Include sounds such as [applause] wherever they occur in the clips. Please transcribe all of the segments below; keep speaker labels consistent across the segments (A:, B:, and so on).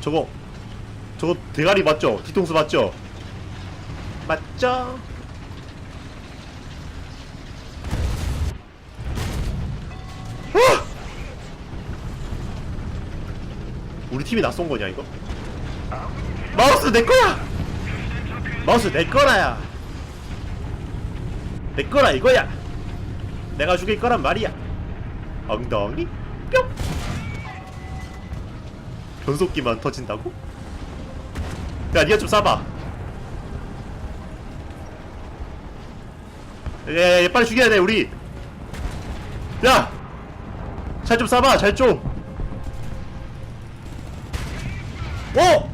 A: 저거 저거 대가리 맞죠? 뒤통수 맞죠? 맞죠? 아! 우리 팀이 낯선 거냐 이거? 마우스 내 거야! 마우스 내 거라야! 내 거라 이거야! 내가 죽일 거란 말이야! 엉덩이 뿅! 변속기만 터진다고? 야 니가 좀 쏴봐 예, 예 빨리 죽여야 돼 우리 야! 잘 좀 쏴봐 잘좀 어!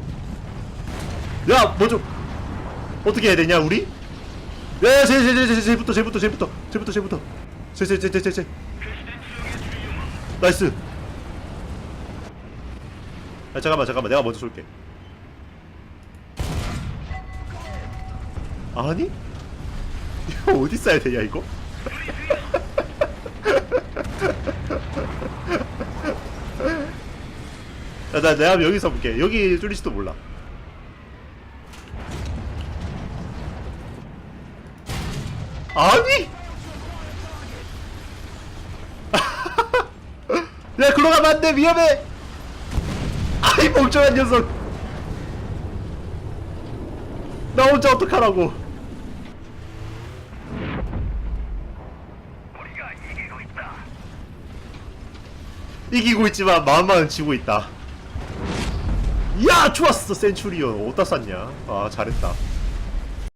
A: 야, 뭐좀 어떻게 해야 되냐 우리? 야, 쟤, 쟤, 쟤, 쟤, 쟤부터, 쟤부터, 쟤부터, 쟤부터, 쟤부터, 쟤, 쟤, 쟤, 쟤, 쟤, 쟤. 나이스. 야, 잠깐만, 잠깐만, 내가 먼저 쏠게. 아니? 이거 어디 써야 되냐 이거? [laughs] 야, 나 내가 여기서 볼게. 여기 뚫릴지도 몰라. 아니? [laughs] 야, 글로 가면 안 돼. 위험해. 아이, 멍청한 녀석. 나 혼자 어떡하라고. 이기고 있지만 마음만은 지고 있다. 야, 좋았어, 센츄리온. 어디다 쌌냐? 아, 잘했다.